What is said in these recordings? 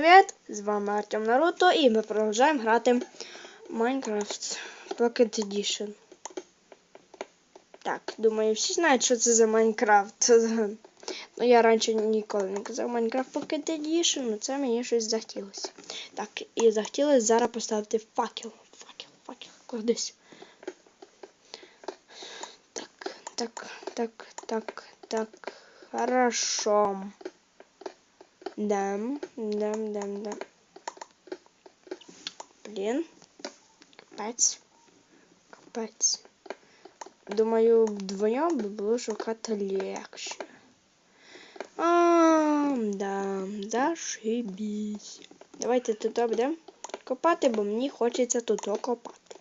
Привіт! З вами Артем Наруто і ми продовжуємо грати Minecraft Pocket Edition. Так, думаю, всі знають, що це за Майнкрафт. Ну, я раніше ніколи не казав Minecraft Pocket Edition, але це мені щось захотілося. Так, і захотілося зараз поставити факел. Факел, факел, кудись. Так, так, так, так, так. Хорошо. Дам, дам, дам, дам. Блін. Капець. Капець. Думаю, вдвоєм би було шукати легше. А, да, зашибісь. Давайте тут будемо копати, бо мені хочеться тут копати.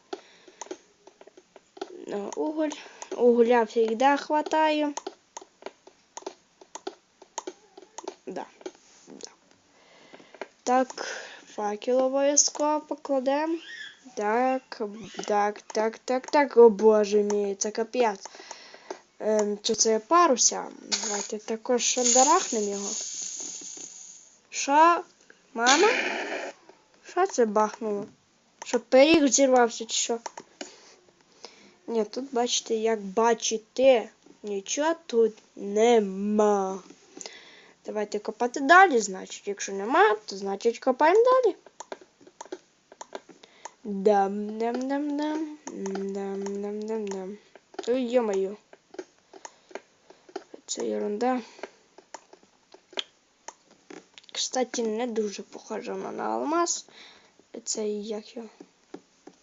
На уголь. Угля завжди хватає. Да. да. Так, факел обов'язково покладемо. Так, так, так, так, так. О боже мій, це капець. Ем, що це паруся? Давайте також шандарахнемо його. Що? Мама? Що це бахнуло? Що пиріг зірвався чи що? Ні, тут бачите, як бачите, нічого тут нема. Давайте копати далі, значить. Якщо нема, то значить копаємо далі. Дам дам дам дам дам дам дам дам Ой, ё-моё. Це ерунда. Кстати, не дуже похоже на алмаз. Це як його.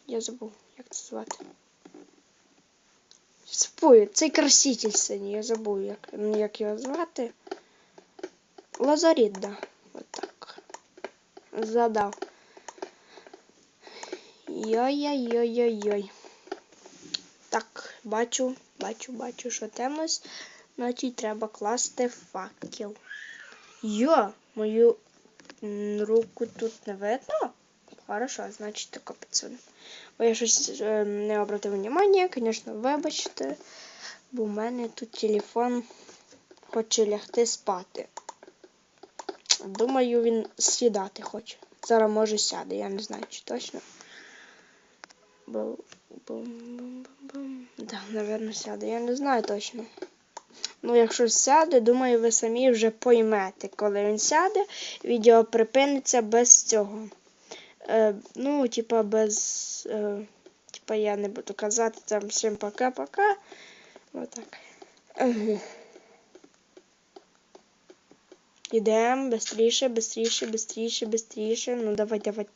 Я забув, як це звати. Спою, цей краситель синій, я забув, як, як його звати. Лазарит, да. Вот так. Задав. Йой-йой-йой-йой-йой. Так, бачу, бачу, бачу, що темнось. Значить, треба класти факел. Йо, мою руку тут не видно. Хорошо, значить тако підсуну. Бо я щось е, не обратив внимання, звісно, вибачте. Бо в мене тут телефон хоче лягти спати. Думаю, він сідати хоче. Зараз може сяде, я не знаю, чи точно. Бум, бум, бум, бум. Да, напевно, сяде. Я не знаю точно. Ну, якщо сяде, думаю, ви самі вже поймете, коли він сяде, відео припиниться без цього. Е, ну, типа без. Е, типа я не буду казати там всім пока-пока. Отак. Угу. Ідемо, быстріше, быстріше, быстріше, быстріше. Ну давай, давай.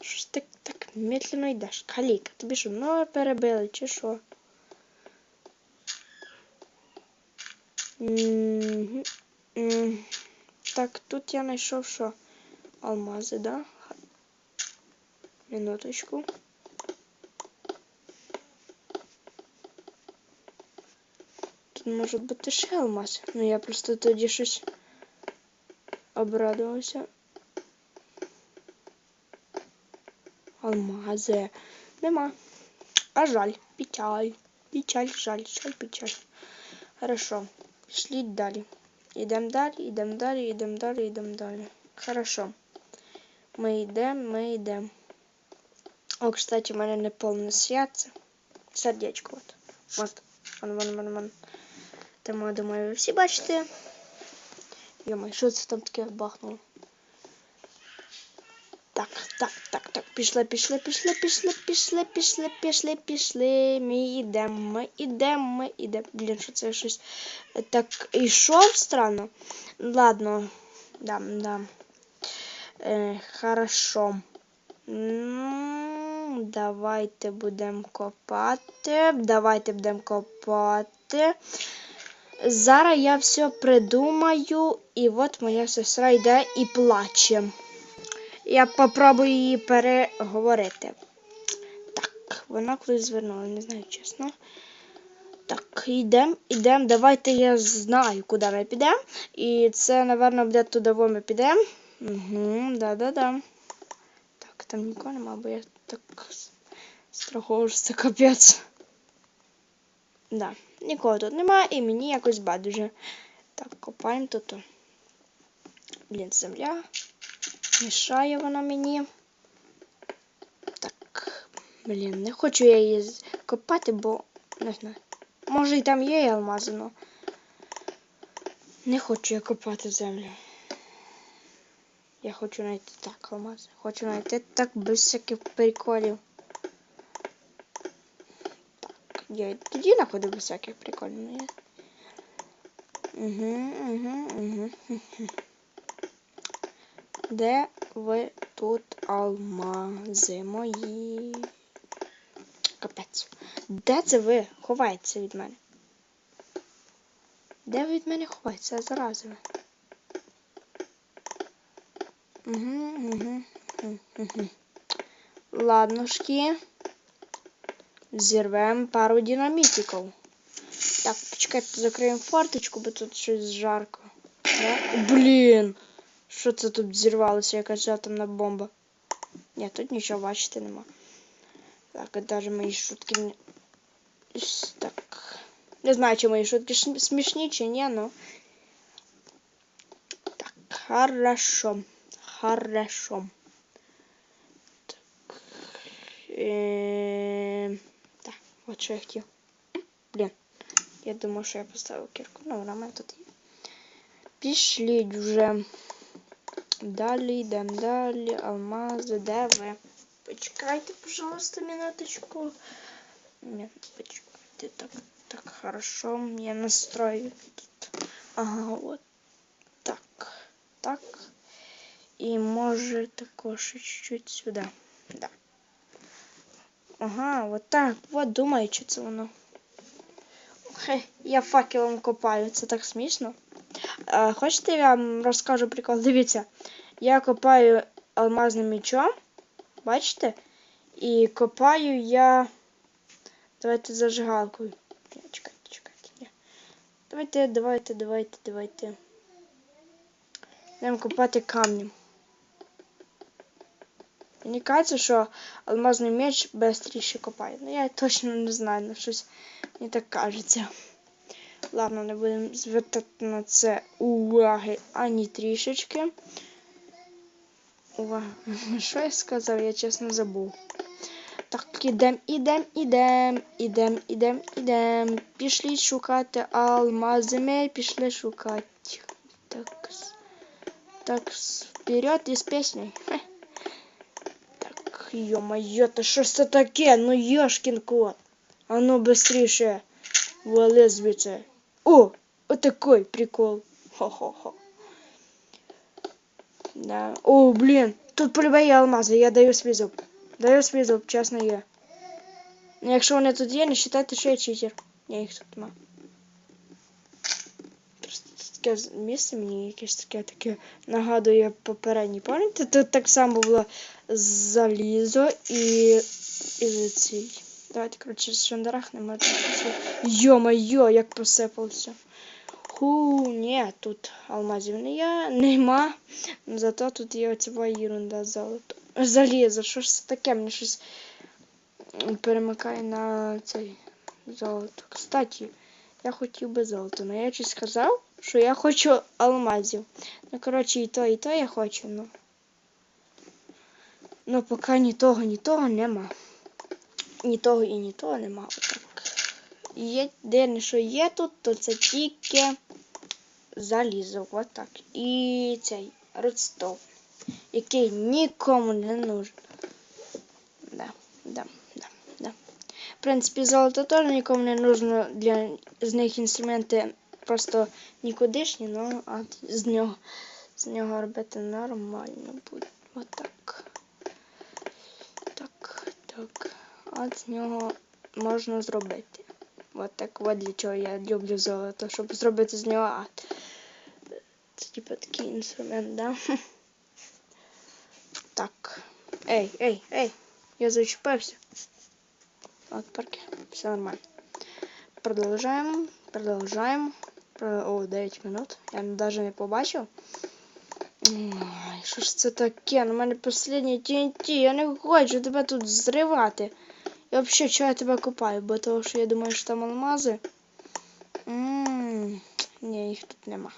Щось так так медленно йдеш. Каліка, тобі що, ноги перебили, чи що? Мгм. М. Так, тут я знайшов що? Алмази, да? Минуточку. Тут може бути ще алмаз. Ну я просто тоді щось обрадувався. Алмази. Нема. А жаль. Печаль. Печаль, жаль, жаль, печаль. Хорошо. Пішли далі. Ідемо далі, ідемо далі, ідемо далі, ідемо далі. Хорошо. Ми йдемо, ми йдемо. О, кстати, у мене не повне святце. Сердечко от. От. Вон, вон, вон, вон. Тому, думаю, ви всі бачите. Йомай, що це там таке бахнуло? Так, так, так, так. Пішли, пішли, пішли, пішли, пішли, пішли, пішли, пішли. Ми йдемо, ми йдемо, ми йдемо. Блін, що це щось так ішов странно. Ладно, дам, дам. Е, хорошо. Ну, давайте будемо копати. Давайте будемо копати. Зараз я все придумаю, і от моя сестра йде і плаче. Я попробую її переговорити. Так, вона кудись звернула, не знаю, чесно. Так, йдемо, йдемо. Давайте я знаю, куди ми підемо. І це, напевно, буде туди, ми підемо. Угу, да-да-да. Так, там нікого нема, бо я так страховую, що це капець. Да, нікого тут немає і мені якось байдуже. Так, копаємо тут. Блін, земля. Мішає вона мені. Так, блін, не хочу я її копати, бо не знаю. Може і там є алмази, но не хочу я копати землю. Я хочу знайти так алмази. Хочу знайти так без всяких приколів. Так, я і тоді знаходив всяких приколів. Ну. Угу, угу, угу. Де ви тут алмази мої? Капець. Де це ви ховаєтеся від мене? Де ви від мене ховаєтеся, зарази ви? Угу, угу, угу. Ладношки. Зірвемо пару динамітиків. Так, почекайте, закриємо форточку, бо тут щось жарко. Да? Блін! Що це тут зірвалося, якась атомна бомба? Ні, тут нічого бачити нема. Так, і навіть мої шутки не. Так. Не знаю, чи мої шутки смішні, чи ні, но. Так, хорошо. Хорошо. Так. Е... Так, от що я хотів. Блін. Я думав, що я поставив кірку. Ну, вона в мене тут є. Пішліть вже. Далі, йдемо далі. Алмази, де ви? Почекайте, пожалуйста, минуточку. Нет, почекайте. Так, так, хорошо. Я настрою тут. Ага, вот так. Так. І може також чуть-чуть сюди. Да. Ага, вот так. Вот думаю, що це воно. Хе, я факелом копаю, це так смішно. Е, хочете, я вам розкажу прикол? Дивіться, я копаю алмазним мечом, бачите? І копаю я. Давайте зажигалкою. Чекайте, чекайте. Давайте, давайте, давайте, давайте. Будемо копати камнем. Мені кажеться, що алмазний меч швидше копає. Ну я точно не знаю, ну щось мені так кажеться. Ладно, не будемо звертати на це уваги ані трішечки. Увага. Що я сказав? Я чесно забув. Так, ідем, ідем, ідем, ідем, ідем, ідем. Пішли шукати алмази, пішли шукати. Так, так, вперед із піснею. Так, йо-моє, то що ж це таке? Ну йошкін кот. А ну быстріше. Вали звідси. О, отакой прикол. Хо-хо-хо. Да. О, блін, тут полюбе є алмази, я даю свій зуб. Даю свій зуб, чесно є. Ну, якщо вони тут є, не вважайте, що я читер. Ні, їх тут нема. Таке місце мені якесь таке таке нагадує попередній. Пам'ятаєте, тут так само було залізо і, і цей. Давайте, коротше, шандарахнемо. Йо-моє, як посипався. Ху, ні, тут алмазів не є, нема. Зато тут є оця ерунда золото. Залізо, що ж це таке? Мені щось перемикає на цей золото. Кстати, я хотів би золото, але я щось сказав, що я хочу алмазів. Ну, коротше, і то, і то я хочу, ну. Ну, поки ні того, ні того нема. Ні того і ні того нема. Отак. Єдине, що є тут, то це тільки залізо. Отак. І цей редстоун, який нікому не нужен. Да, да, да, да. В принципі, золото теж нікому не нужно. Для з них інструменти просто нікудишні, ну а з нього з нього робити нормально буде. Отак. Так. От з нього можна зробити. От так от для чого я люблю золото, щоб зробити з нього ад. Це типу такий інструмент, да? Так. Ей, ей, ей, я зачепився. От парки. Все нормально. Продовжаємо. Продовжаємо. О, 9 минут. Я навіть не побачив. Ой, що ж це таке? На мене останнє TNT. Я не хочу тебе тут зривати. І взагалі, чого я тебе копаю? Бо того, що я думаю, що там алмази. Ммм. Ні, їх тут нема.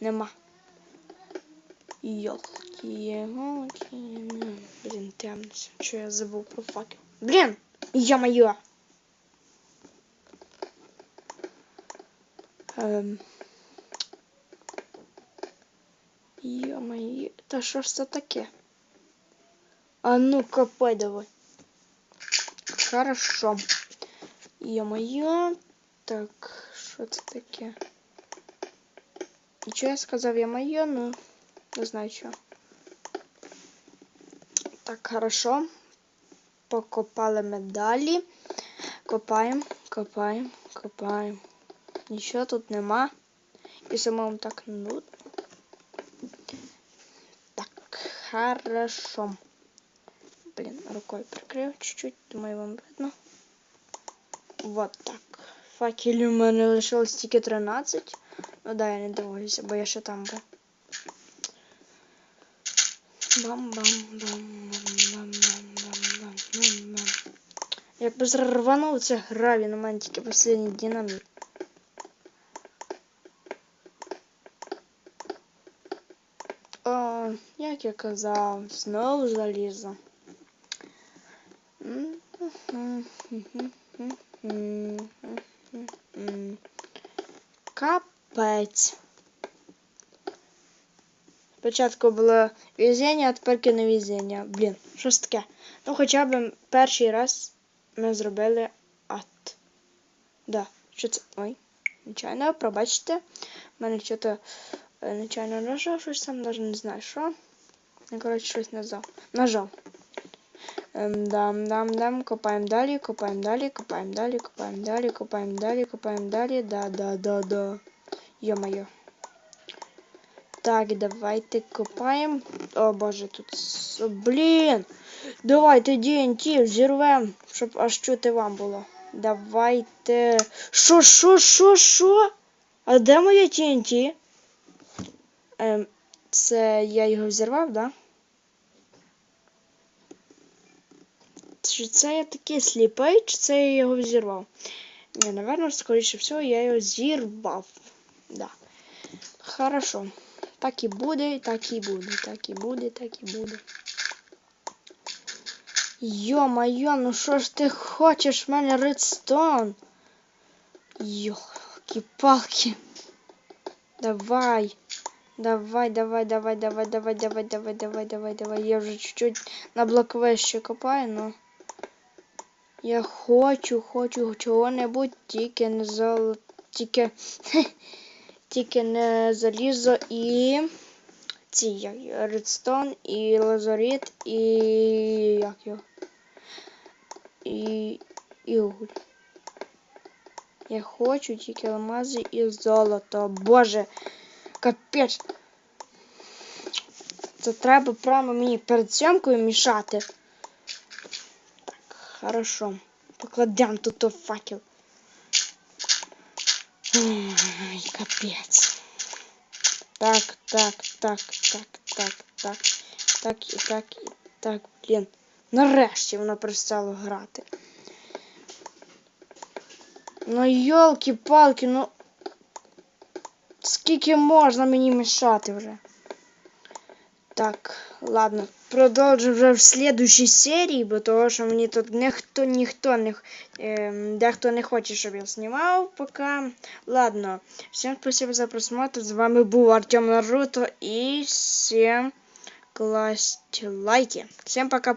Нема. Йолки Елки, блин, темно. Что я забыл про факел? Блин, ё-моё. Ем. Ё-моё, та що ж це таке? А ну копай давай. Хорошо. Ё-моё. Так, що це таке? Нічого я сказав ё-моё, ну не знаю що. Так, хорошо. Покопали ми далі. Копаємо, копаємо, копаємо. Нічого тут нема. І самому так нудно. хорошо. Блін, рукою прикрив чуть-чуть, думаю, вам видно. Вот так. Факелів у мене лишилось тільки 13. Ну да, я не дивуюся, бо я ще там був. Бам-бам-бам-бам-бам-бам-бам-бам. Як би зрванув це граві, на мене тільки последній динаміт. Як я казав, знову залізо. Капець. Спочатку було везіння, а тепер не везіння. Блін, що ж таке? Ну хоча б перший раз ми зробили ад. Да, що це? Ой, нечайно, пробачте. У мене що-то е, нечайно нажав щось там, навіть не знаю що. Ну, коротше, щось нажав. Нажав. Дам, дам, дам, копаємо далі, копаємо далі, копаємо далі, копаємо далі, копаємо далі, копаємо далі. Да, да, да, да. Йо-моє. Так, давайте копаємо. О боже, тут. Блін! Давайте DNT взірвем, щоб аж чути вам було. Давайте. Що, що, що, що? А де моє TNT? Ем, це я його взірвав, да? Чи це я такий сліпий, чи це я його взірвав? Ні, напевно, скоріше всього, я його зірвав. Да. Хорошо. Так і буде, так і буде, так і буде, так і буде. Йо-моє, ну що ж ти хочеш в мене редстоун? Йолки-палки. Давай. Давай, давай, давай, давай, давай, давай, давай, давай, давай, давай. Я вже чуть-чуть на блок вище копаю, но. Я хочу, хочу чого-небудь, тільки не золото, тільки, тільки не залізо і ці як редстон і лазурит і як його. І, і уголь. Я хочу тільки алмази і золото. Боже, капець. Це треба прямо мені перед зйомкою мішати. Так, хорошо. Покладемо тут той факел. Ой, капець. Так, так, так, так, так, так, так і так, і так, блін. Нарешті воно перестало грати. Ну йолки-палки, ну скільки можна мені мішати вже? Так, ладно, продовжу вже в слідущій серії, бо того, що мені тут ніхто, ніхто не, ем, дехто не хоче, щоб я знімав поки. Ладно, всім спасибо за просмотр. З вами був Артем Наруто і всім класть лайки. Всім пока.